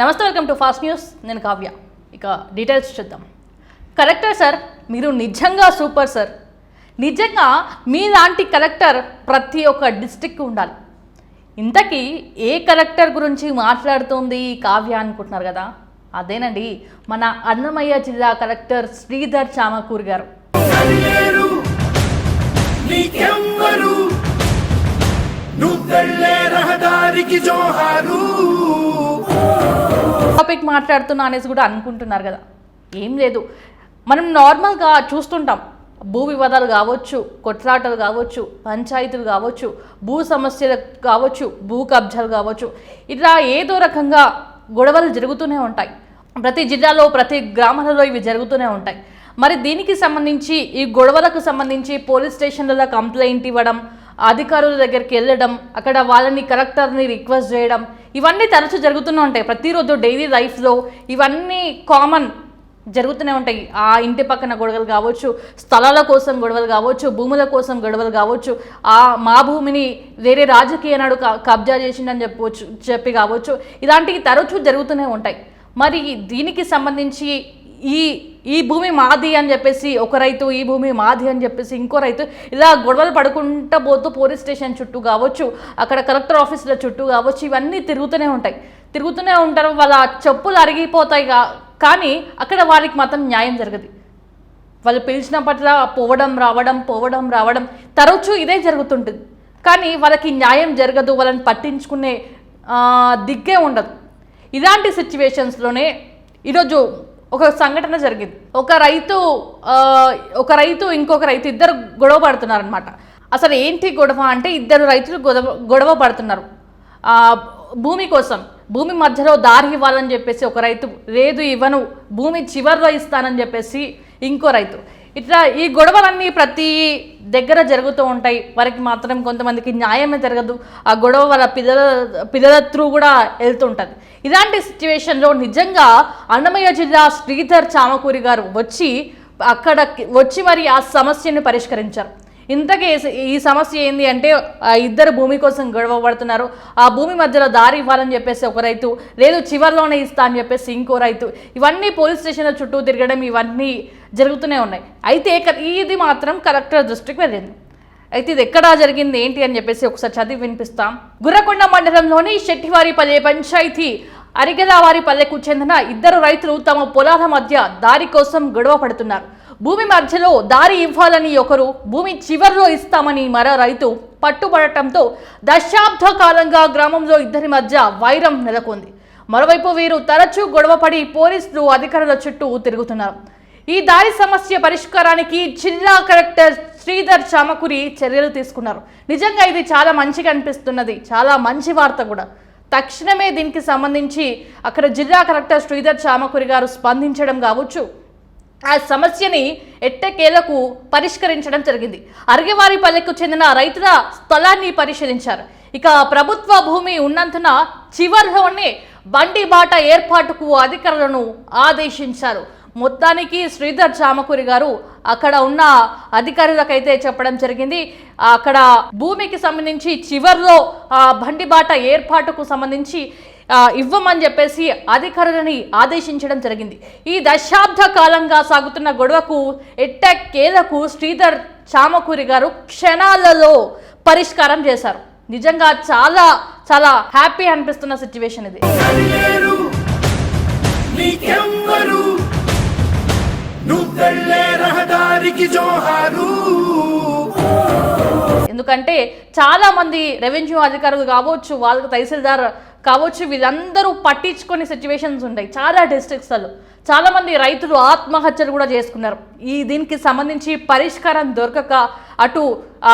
నమస్తే welcome to fast news. నేను కావ్య. ఇక డీటెయిల్స్ చూద్దాం. కలెక్టర్ సార్ మీరు నిజంగా సూపర్ సార్. నిజంగా మీలాంటి కలెక్టర్ ప్రతి ఒక్క డిస్టిక్ ఉండాలి. ఇంతకీ ఏ కలెక్టర్ గురించి మాట్లాడుతుంది కావ్య అనుకుంటున్నారు కదా? అదేనండి మన అన్నమయ్య జిల్లా కలెక్టర్ శ్రీధర్ చామకూర్ గారు. రహదారికి జోహారు. టాపిక్ మాట్లాడుతున్నా అనేసి కూడా అనుకుంటున్నారు కదా. ఏం లేదు. మనం నార్మల్గా చూస్తుంటాం. భూ వివాదాలు కావచ్చు కొట్లాటలు కావచ్చు పంచాయతీలు కావచ్చు భూ సమస్యలు కావచ్చు భూ కబ్జాలు కావచ్చు ఇట్లా ఏదో రకంగా గొడవలు జరుగుతూనే ఉంటాయి. ప్రతి జిల్లాలో ప్రతి గ్రామాలలో ఇవి జరుగుతూనే ఉంటాయి. మరి దీనికి సంబంధించి ఈ గొడవలకు సంబంధించి పోలీస్ స్టేషన్లలో కంప్లైంట్ ఇవ్వడం అధికారుల దగ్గరికి వెళ్ళడం అక్కడ వాళ్ళని కలెక్టర్ని రిక్వెస్ట్ చేయడం ఇవన్నీ తరచూ జరుగుతూనే ఉంటాయి. ప్రతిరోజు డైలీ లైఫ్లో ఇవన్నీ కామన్ జరుగుతూనే ఉంటాయి. ఆ ఇంటి పక్కన గొడవలు కావచ్చు స్థలాల కోసం గొడవలు కావచ్చు భూముల కోసం గొడవలు కావచ్చు ఆ మా భూమిని వేరే రాజకీయ నాడు క- కబ్జా చేసిండని చెప్పవచ్చు చెప్పి కావచ్చు ఇలాంటివి తరచూ జరుగుతూనే ఉంటాయి. మరి దీనికి సంబంధించి ఈ ఈ భూమి మాది అని చెప్పేసి ఒక రైతు ఈ భూమి మాది అని చెప్పేసి ఇంకో రైతు ఇలా గొడవలు పడుకుంటా పోతూ పోలీస్ స్టేషన్ చుట్టూ కావచ్చు అక్కడ కలెక్టర్ ఆఫీసుల చుట్టూ కావచ్చు ఇవన్నీ తిరుగుతూనే ఉంటాయి. తిరుగుతూనే ఉంటారు వాళ్ళ చెప్పులు అరిగిపోతాయి కానీ అక్కడ వారికి మాత్రం న్యాయం జరగదు. వాళ్ళు పిలిచినప్పట్లా పోవడం రావడం పోవడం రావడం తరచూ ఇదే జరుగుతుంటుంది. కానీ వాళ్ళకి న్యాయం జరగదు వాళ్ళని పట్టించుకునే దిగ్గే ఉండదు. ఇలాంటి సిచ్యువేషన్స్లోనే ఈరోజు ఒక సంఘటన జరిగింది. ఒక రైతు ఒక రైతు ఇంకొక రైతు ఇద్దరు గొడవ పడుతున్నారనమాట అసలు ఏంటి గొడవ అంటే ఇద్దరు రైతులు గొడవ గొడవ పడుతున్నారు. భూమి కోసం భూమి మధ్యలో దారి ఇవ్వాలని చెప్పేసి ఒక రైతు లేదు ఇవ్వను భూమి చివరిలో ఇస్తానని చెప్పేసి ఇంకో రైతు. ఇట్లా ఈ గొడవలన్నీ ప్రతి దగ్గర జరుగుతూ ఉంటాయి. వారికి మాత్రం కొంతమందికి న్యాయమే జరగదు. ఆ గొడవ వాళ్ళ పిల్లల పిల్లల త్రూ కూడా వెళ్తుంటుంది. ఇలాంటి సిచ్యువేషన్లో నిజంగా అన్నమయ్య జిల్లా శ్రీధర్ చామకూరి గారు వచ్చి అక్కడ వచ్చి మరి ఆ సమస్యను పరిష్కరించారు. ఇంతకీ ఈ- సమస్య ఏంది అంటే ఇద్దరు భూమి కోసం గొడవ పడుతున్నారు. ఆ భూమి మధ్యలో దారి ఇవ్వాలని చెప్పేసి ఒక రైతు లేదు చివర్లోనే ఇస్తా అని చెప్పేసి ఇంకో రైతు. ఇవన్నీ పోలీస్ స్టేషన్ల చుట్టూ తిరగడం ఇవన్నీ జరుగుతూనే ఉన్నాయి. అయితే ఇది మాత్రం కలెక్టర్ దృష్టికి వెళ్ళింది. అయితే ఇది ఎక్కడా జరిగింది ఏంటి అని చెప్పేసి ఒకసారి చదివి వినిపిస్తాం. గుర్రకొండ మండలంలోని శెట్టివారిపల్లె పంచాయతీ అరిగెలవారిపల్లెకు చెందిన ఇద్దరు రైతులు తమ పొలాల మధ్య దారి కోసం గొడవ పడుతున్నారు. భూమి మధ్యలో దారి ఇవ్వాలని ఒకరు భూమి చివరిలో ఇస్తామని మరో రైతు పట్టుబడటంతో దశాబ్ద కాలంగా గ్రామంలో ఇద్దరి మధ్య వైరం నెలకొంది. మరోవైపు వీరు తరచూ గొడవపడి పోలీసులు అధికారుల చుట్టూ తిరుగుతున్నారు. ఈ దారి సమస్య పరిష్కారానికి జిల్లా కలెక్టర్ శ్రీధర్ చామకురి చర్యలు తీసుకున్నారు. నిజంగా ఇది చాలా మంచిగా అనిపిస్తున్నది. చాలా మంచి వార్త కూడా. తక్షణమే దీనికి సంబంధించి అక్కడ జిల్లా కలెక్టర్ శ్రీధర్ చామకురి గారు స్పందించడం కావచ్చు. ఆ సమస్యని ఎట్టకేలకు పరిష్కరించడం జరిగింది. అరిగివారిపల్లెకు చెందిన రైతుల స్థలాన్ని పరిశీలించారు. ఇక ప్రభుత్వ భూమి ఉన్నందున చివరిలోనే బండి బాట ఏర్పాటుకు అధికారులను ఆదేశించారు. మొత్తానికి శ్రీధర్ చామకూరి గారు అక్కడ ఉన్న అధికారులకైతే చెప్పడం జరిగింది. అక్కడ భూమికి సంబంధించి చివర్లో ఆ బండి బాట ఏర్పాటుకు సంబంధించి ఇవ్వమని చెప్పేసి అధికారులని ఆదేశించడం జరిగింది. ఈ దశాబ్ద కాలంగా సాగుతున్న గొడవకు ఎట్టకేలకు శ్రీధర్ చామకూరి గారు క్షణాలలో పరిష్కారం చేశారు. నిజంగా చాలా చాలా హ్యాపీ అనిపిస్తున్న సిచ్యువేషన్ ఇది. నువ్వెళ్ళే రహదారికి జోహారు. ఎందుకంటే చాలా మంది రెవెన్యూ అధికారులు కావచ్చు వాళ్ళకి తహసీల్దార్ కావచ్చు వీళ్ళందరూ పట్టించుకునే సిచ్యువేషన్స్ ఉంటాయి. చాలా డిస్ట్రిక్ట్స్లో చాలామంది రైతులు ఆత్మహత్యలు కూడా చేసుకున్నారు. ఈ దీనికి సంబంధించి పరిష్కారం దొరకక అటు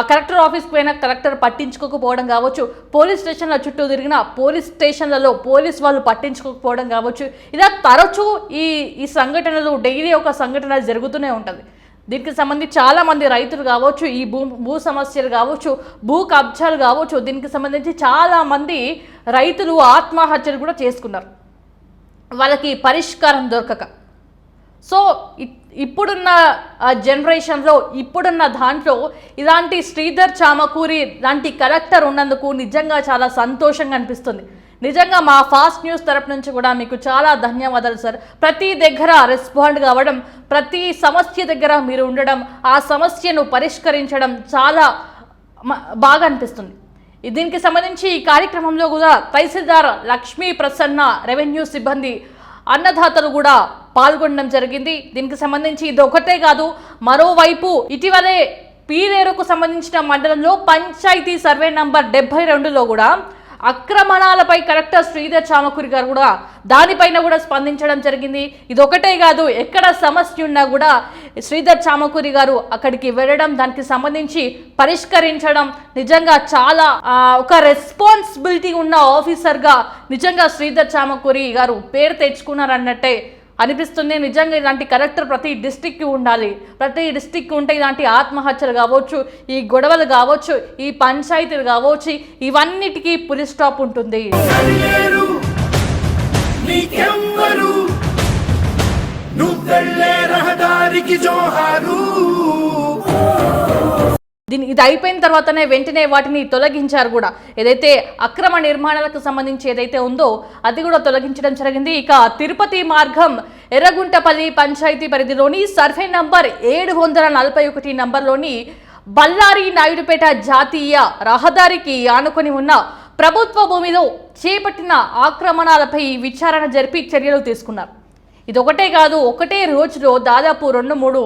కలెక్టర్ ఆఫీస్కి పోయినా కలెక్టర్ పట్టించుకోకపోవడం కావచ్చు పోలీస్ స్టేషన్ల చుట్టూ తిరిగిన పోలీస్ స్టేషన్లలో పోలీస్ వాళ్ళు పట్టించుకోకపోవడం కావచ్చు. ఇలా తరచూ ఈ ఈ సంఘటనలు డైలీ ఒక సంఘటన జరుగుతూనే ఉంటుంది. దీనికి సంబంధించి చాలామంది రైతులు కావచ్చు ఈ భూ భూ సమస్యలు కావచ్చు భూ కబ్జాలు కావచ్చు దీనికి సంబంధించి చాలామంది రైతులు ఆత్మహత్యలు కూడా చేసుకున్నారు. వాళ్ళకి పరిష్కారం దొరకక. సో ఇప్పుడున్న జనరేషన్లో ఇప్పుడున్న దాంట్లో ఇలాంటి శ్రీధర్ చామకూరి లాంటి కలెక్టర్ ఉన్నందుకు నిజంగా చాలా సంతోషంగా అనిపిస్తుంది. నిజంగా మా ఫాస్ట్ న్యూస్ తరపు నుంచి కూడా మీకు చాలా ధన్యవాదాలు సార్. ప్రతి దగ్గర రెస్పాండ్ కావడం ప్రతి సమస్య దగ్గర మీరు ఉండడం ఆ సమస్యను పరిష్కరించడం చాలా బాగా అనిపిస్తుంది. దీనికి సంబంధించి ఈ కార్యక్రమంలో కూడా తహసీల్దార్ లక్ష్మీ ప్రసన్న రెవెన్యూ సిబ్బంది అన్నదాతలు కూడా పాల్గొనడం జరిగింది. దీనికి సంబంధించి ఇది ఒకటే కాదు మరోవైపు ఇటీవలే పీరేరుకు సంబంధించిన మండలంలో పంచాయతీ సర్వే నంబర్ డెబ్బై రెండులో కూడా అక్రమణాలపై కలెక్టర్ శ్రీధర్ చామకూరి గారు కూడా దానిపైన కూడా స్పందించడం జరిగింది. ఇది ఒకటే కాదు ఎక్కడ సమస్య ఉన్నా కూడా శ్రీధర్ చామకూరి గారు అక్కడికి వెళ్ళడం దానికి సంబంధించి పరిష్కరించడం నిజంగా చాలా ఒక రెస్పాన్సిబిలిటీ ఉన్న ఆఫీసర్గా నిజంగా శ్రీధర్ చామకూరి గారు పేరు తెచ్చుకున్నారన్నట్టే అనిపిస్తుంది. నిజంగా ఇలాంటి కలెక్టర్ ప్రతి డిస్టిక్కి ఉండాలి. ప్రతి డిస్టిక్ ఉంటే ఇలాంటి ఆత్మహత్యలు కావచ్చు ఈ గొడవలు కావచ్చు ఈ పంచాయతీలు కావచ్చు ఇవన్నిటికీ పులి స్టాప్ ఉంటుంది. నువ్వు రహదారికి జోహారు. దీని ఇది అయిపోయిన తర్వాతనే వెంటనే వాటిని తొలగించారు కూడా. ఏదైతే అక్రమ నిర్మాణాలకు సంబంధించి ఏదైతే ఉందో అది కూడా తొలగించడం జరిగింది. ఇక తిరుపతి మార్గం ఎర్రగుంటపల్లి పంచాయతీ పరిధిలోని సర్వే నంబర్ ఏడు వందల నలభై ఒకటి నంబర్లోని బళ్ళారి నాయుడుపేట జాతీయ రహదారికి ఆనుకొని ఉన్న ప్రభుత్వ భూమిలో చేపట్టిన ఆక్రమణాలపై విచారణ జరిపి చర్యలు తీసుకున్నారు. ఇది ఒకటే కాదు ఒకటే రోజులో దాదాపు రెండు మూడు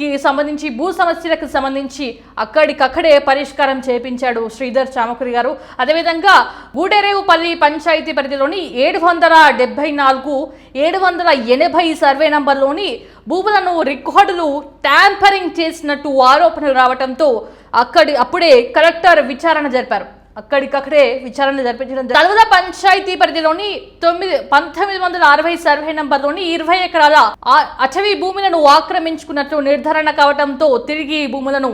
కి సంబంధించి భూ సమస్యలకు సంబంధించి అక్కడికక్కడే పరిష్కారం చేపించాడు శ్రీధర్ చామకురి గారు. అదేవిధంగా గూడెరేవుపల్లి పంచాయతీ పరిధిలోని ఏడు వందల డెబ్బై నాలుగు ఏడు వందల ఎనభై సర్వే నంబర్లోని భూములను రికార్డులు ట్యాంపరింగ్ చేసినట్టు ఆరోపణలు రావడంతో అక్కడి అప్పుడే కలెక్టర్ విచారణ జరిపారు. అక్కడికక్కడే విచారణ జరిపించడం తలవద పంచాయతీ పరిధిలోని తొమ్మిది పంతొమ్మిది వందల అరవై సర్వే నంబర్లోని ఇరవై ఎకరాల అటవీ భూములను ఆక్రమించుకున్నట్లు నిర్ధారణ కావడంతో తిరిగి భూములను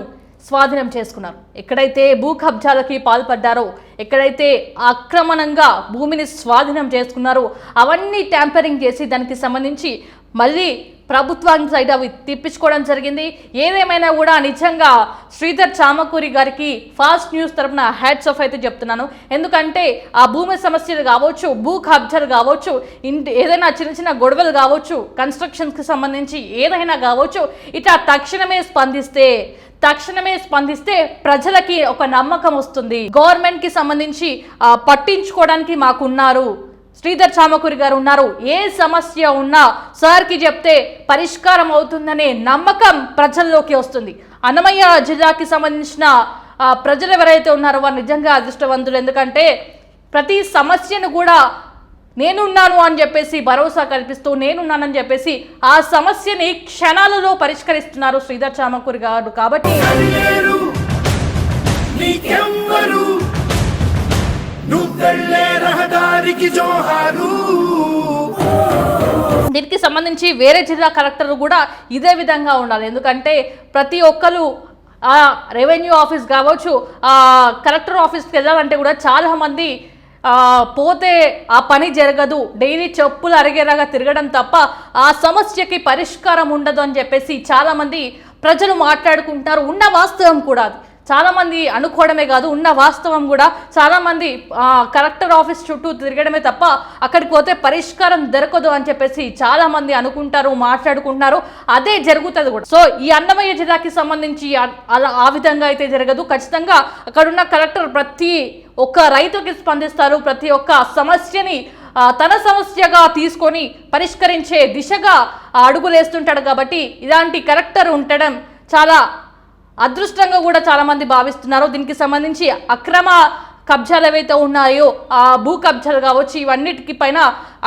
స్వాధీనం చేసుకున్నారు. ఎక్కడైతే భూ కబ్జాలకి పాల్పడ్డారో ఎక్కడైతే ఆక్రమణంగా భూమిని స్వాధీనం చేసుకున్నారో అవన్నీ ట్యాంపరింగ్ చేసి దానికి సంబంధించి మళ్ళీ ప్రభుత్వానికి సైడ్ అవి తిప్పించుకోవడం జరిగింది. ఏదేమైనా కూడా నిజంగా శ్రీధర్ చామకూరి గారికి ఫాస్ట్ న్యూస్ తరపున హ్యాట్స్ ఆఫ్ అయితే చెప్తున్నాను. ఎందుకంటే ఆ భూమి సమస్యలు కావచ్చు భూ కబ్జాలు కావచ్చు ఇంటి ఏదైనా చిన్న చిన్న గొడవలు కావచ్చు కన్స్ట్రక్షన్స్కి సంబంధించి ఏదైనా కావచ్చు ఇట్లా తక్షణమే స్పందిస్తే తక్షణమే స్పందిస్తే ప్రజలకి ఒక నమ్మకం వస్తుంది. గవర్నమెంట్కి సంబంధించి పట్టించుకోవడానికి మాకున్నారు. శ్రీధర్ చామకూరి గారు ఉన్నారు. ఏ సమస్య ఉన్నా సార్కి చెప్తే పరిష్కారం అవుతుందనే నమ్మకం ప్రజల్లోకి వస్తుంది. అన్నమయ్య జిల్లాకి సంబంధించిన ప్రజలు ఎవరైతే ఉన్నారో వారు నిజంగా అదృష్టవంతులు. ఎందుకంటే ప్రతి సమస్యను కూడా నేనున్నాను అని చెప్పేసి భరోసా కల్పిస్తూ నేనున్నానని చెప్పేసి ఆ సమస్యని క్షణాలలో పరిష్కరిస్తున్నారు శ్రీధర్ చామకూరి గారు. కాబట్టి దీనికి సంబంధించి వేరే జిల్లా కలెక్టర్ కూడా ఇదే విధంగా ఉండాలి. ఎందుకంటే ప్రతి ఒక్కరు ఆ రెవెన్యూ ఆఫీస్ కావచ్చు ఆ కలెక్టర్ ఆఫీస్కి వెళ్ళాలంటే కూడా చాలా మంది పోతే ఆ పని జరగదు. డైలీ చెప్పులు అరిగేలాగా తిరగడం తప్ప ఆ సమస్యకి పరిష్కారం ఉండదు అని చెప్పేసి చాలామంది ప్రజలు మాట్లాడుకుంటారు. ఉన్న వాస్తవం కూడా అది. చాలామంది అనుకోవడమే కాదు ఉన్న వాస్తవం కూడా. చాలామంది కలెక్టర్ ఆఫీస్ చుట్టూ తిరగడమే తప్ప అక్కడికి పోతే పరిష్కారం దొరకదు అని చెప్పేసి చాలామంది అనుకుంటారు మాట్లాడుకుంటున్నారు. అదే జరుగుతుంది కూడా. సో ఈ అన్నమయ్య జిల్లాకి సంబంధించి అలా ఆ విధంగా అయితే జరగదు. ఖచ్చితంగా అక్కడున్న కలెక్టర్ ప్రతి ఒక్క రైతుకి స్పందిస్తారు. ప్రతి ఒక్క సమస్యని తన సమస్యగా తీసుకొని పరిష్కరించే దిశగా అడుగులేస్తుంటాడు కాబట్టి ఇలాంటి కలెక్టర్ ఉండడం చాలా అదృష్టంగా కూడా చాలామంది భావిస్తున్నారు. దీనికి సంబంధించి అక్రమ కబ్జాలు ఏవైతే ఉన్నాయో ఆ భూ కబ్జాలు కావచ్చు ఇవన్నిటికి పైన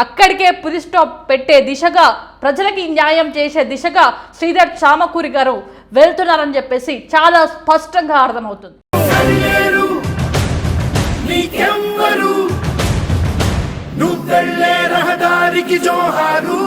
అక్కడికే పులి స్టాప్ పెట్టే దిశగా ప్రజలకి న్యాయం చేసే దిశగా శ్రీధర్ చామకూరి గారు వెళ్తున్నారని చెప్పేసి చాలా స్పష్టంగా అర్థమవుతుంది. రహదారికి జోహారు.